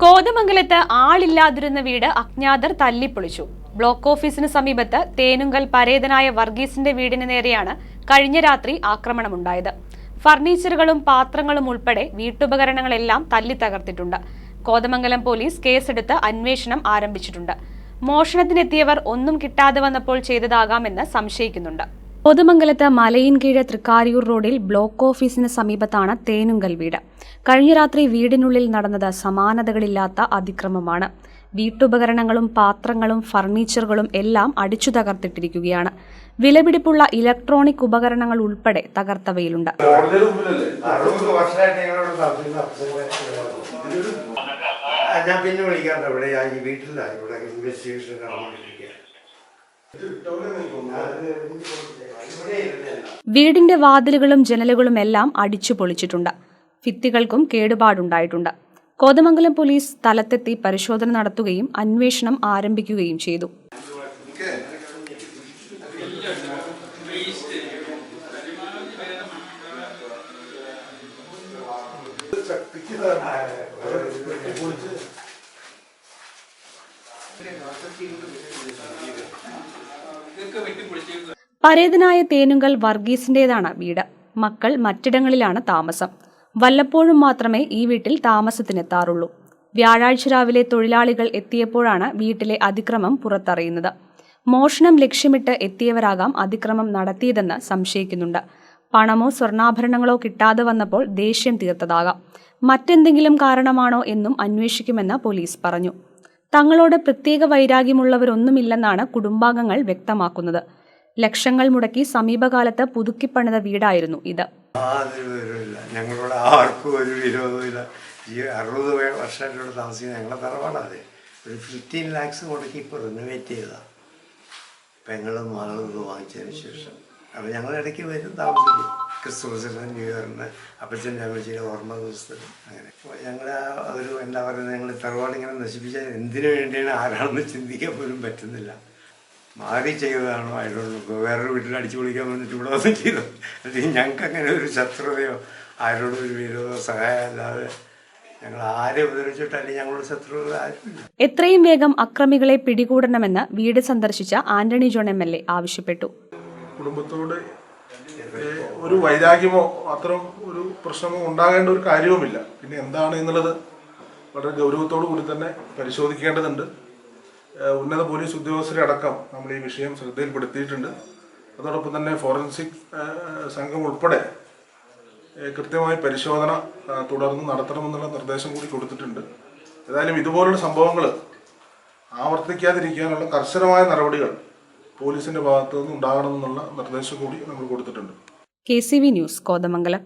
കോതമംഗലത്ത് ആളില്ലാതിരുന്ന വീട് അജ്ഞാതർ തല്ലിപ്പൊളിച്ചു. ബ്ലോക്ക് ഓഫീസിന് സമീപത്ത് തേനുങ്കൽ പരേതനായ വർഗീസിന്റെ വീടിന് നേരെയാണ് കഴിഞ്ഞ രാത്രി ആക്രമണമുണ്ടായത്. ഫർണിച്ചറുകളും പാത്രങ്ങളും ഉൾപ്പെടെ വീട്ടുപകരണങ്ങളെല്ലാം തല്ലി തകർത്തിട്ടുണ്ട്. കോതമംഗലം പോലീസ് കേസെടുത്ത് അന്വേഷണം ആരംഭിച്ചിട്ടുണ്ട്. മോഷണത്തിനെത്തിയവർ ഒന്നും കിട്ടാതെ വന്നപ്പോൾ ചെയ്തതാകാമെന്ന് സംശയിക്കുന്നുണ്ട്. കോതമംഗലത്ത് മലയിൻകീഴ് തൃക്കാരിയൂർ റോഡിൽ ബ്ലോക്ക് ഓഫീസിന് സമീപത്താണ് തേനുങ്കൽ വീട്. കഴിഞ്ഞ രാത്രി വീടിനുള്ളിൽ നടന്നത് സമാനതകളില്ലാത്ത അതിക്രമമാണ്. വീട്ടുപകരണങ്ങളും പാത്രങ്ങളും ഫർണിച്ചറുകളും എല്ലാം അടിച്ചു തകർത്തിട്ടിരിക്കുകയാണ്. വിലപിടിപ്പുള്ള ഇലക്ട്രോണിക് ഉപകരണങ്ങൾ ഉൾപ്പെടെ തകർത്തവയിലുണ്ട്. ഞാൻ പിന്നെ വിളിക്കാറുണ്ട്. ഇവിടെ ഈ വീട്ടിലാണ് ഇവിടെ ഇൻവെസ്റ്റിഗേഷൻ നടന്നുകൊണ്ടിരിക്കുക. വീടിന്റെ വാതിലുകളും ജനലുകളും എല്ലാം അടിച്ചു പൊളിച്ചിട്ടുണ്ട്. ഭിത്തികൾക്കും കേടുപാടുണ്ടായിട്ടുണ്ട്. കോതമംഗലം പോലീസ് സ്ഥലത്തെത്തി പരിശോധന നടത്തുകയും അന്വേഷണം ആരംഭിക്കുകയും ചെയ്തു. പരേതനായ തേനുങ്കൽ വർഗീസിന്റേതാണ് വീട്. മക്കൾ മറ്റിടങ്ങളിലാണ് താമസം. വല്ലപ്പോഴും മാത്രമേ ഈ വീട്ടിൽ താമസത്തിനെത്താറുള്ളൂ. വ്യാഴാഴ്ച രാവിലെ തൊഴിലാളികൾ എത്തിയപ്പോഴാണ് വീട്ടിലെ അതിക്രമം പുറത്തറിയുന്നത്. മോഷണം ലക്ഷ്യമിട്ട് എത്തിയവരാകാം അതിക്രമം നടത്തിയതെന്ന് സംശയിക്കുന്നുണ്ട്. പണമോ സ്വർണാഭരണങ്ങളോ കിട്ടാതെ വന്നപ്പോൾ ദേഷ്യം തീർത്തതാകാം. മറ്റെന്തെങ്കിലും കാരണമാണോ എന്നും അന്വേഷിക്കുമെന്ന് പോലീസ് പറഞ്ഞു. തങ്ങളോട് പ്രത്യേക വൈരാഗ്യമുള്ളവരൊന്നുമില്ലെന്നാണ് കുടുംബാംഗങ്ങൾ വ്യക്തമാക്കുന്നത്. ലക്ഷങ്ങൾ മുടക്കി സമീപകാലത്ത് പുതുക്കിപ്പണിത വീടായിരുന്നു ഇത്. ഞങ്ങളോട് ആർക്കും ഒരു വിരോധമില്ല ഈ അറുപത് വേ- വർഷമായിട്ട് ഇവിടെ താമസിക്കുന്ന ഞങ്ങളെ തറവാടാതെ ഒരു ഫിഫ്റ്റീൻ ലാക്സ് മുടക്കി ഇപ്പോൾ റിനോവേറ്റ് ചെയ്തതാണ് പെങ്ങളും മകളും വാങ്ങിച്ചതിന് ശേഷം. അപ്പോൾ ഞങ്ങൾ ഇടയ്ക്ക് വരും താമസിക്കും. ക്രിസ്മസിന് ന്യൂ ഇയറിന് അപ്പച്ചന്റെ അമ്മച്ചിയുടെ ഓർമ്മ ദിവസത്തിൽ അങ്ങനെ. ഞങ്ങൾ ഒരു എന്താ പറയുന്നത് ഞങ്ങൾ തറവാട് ഇങ്ങനെ നശിപ്പിച്ചാൽ എന്തിനു വേണ്ടിയാണ് ആരാണെന്ന് ചിന്തിക്കാൻ പോലും പറ്റുന്നില്ല. മാറി ചെയ്തതാണോ അയാളോട് വേറൊരു വീട്ടിൽ അടിച്ചു പൊളിക്കാൻ വന്നിട്ട് ഇവിടെ വന്ന് ചെയ്തു അല്ലെങ്കിൽ ഞങ്ങൾക്ക് അങ്ങനെ ഒരു ശത്രുതയോ ആരോടും ഒരു വിരോധമോ സഹായം അല്ലാതെ ഞങ്ങൾ ഞങ്ങളുടെ എത്രയും വേഗം അക്രമികളെ പിടികൂടണമെന്ന് വീട് സന്ദർശിച്ച Antony John M L A ആവശ്യപ്പെട്ടു. കുടുംബത്തോട് ഒരു വൈരാഗ്യമോ അത്തരം ഒരു പ്രശ്നമോ ഉണ്ടാകേണ്ട ഒരു കാര്യവുമില്ല. പിന്നെ എന്താണ് എന്നുള്ളത് വളരെ ഗൗരവത്തോടു കൂടി തന്നെ പരിശോധിക്കേണ്ടതുണ്ട്. ഉന്നത പോലീസ് ഉദ്യോഗസ്ഥരെ അടക്കം നമ്മൾ ഈ വിഷയം ശ്രദ്ധയിൽപ്പെടുത്തിയിട്ടുണ്ട്. അതോടൊപ്പം തന്നെ ഫോറൻസിക് സംഘം ഉൾപ്പെടെ കൃത്യമായി പരിശോധന തുടർന്ന് നടത്തണമെന്നുള്ള നിർദ്ദേശം കൂടി കൊടുത്തിട്ടുണ്ട്. ഏതായാലും ഇതുപോലുള്ള സംഭവങ്ങൾ ആവർത്തിക്കാതിരിക്കാനുള്ള കർശനമായ നടപടികൾ പോലീസിന്റെ ഭാഗത്തുനിന്ന് ഉണ്ടാകണമെന്നുള്ള നിർദ്ദേശം കൂടി നമ്മൾ കൊടുത്തിട്ടുണ്ട്. K C V news Kothamangalam.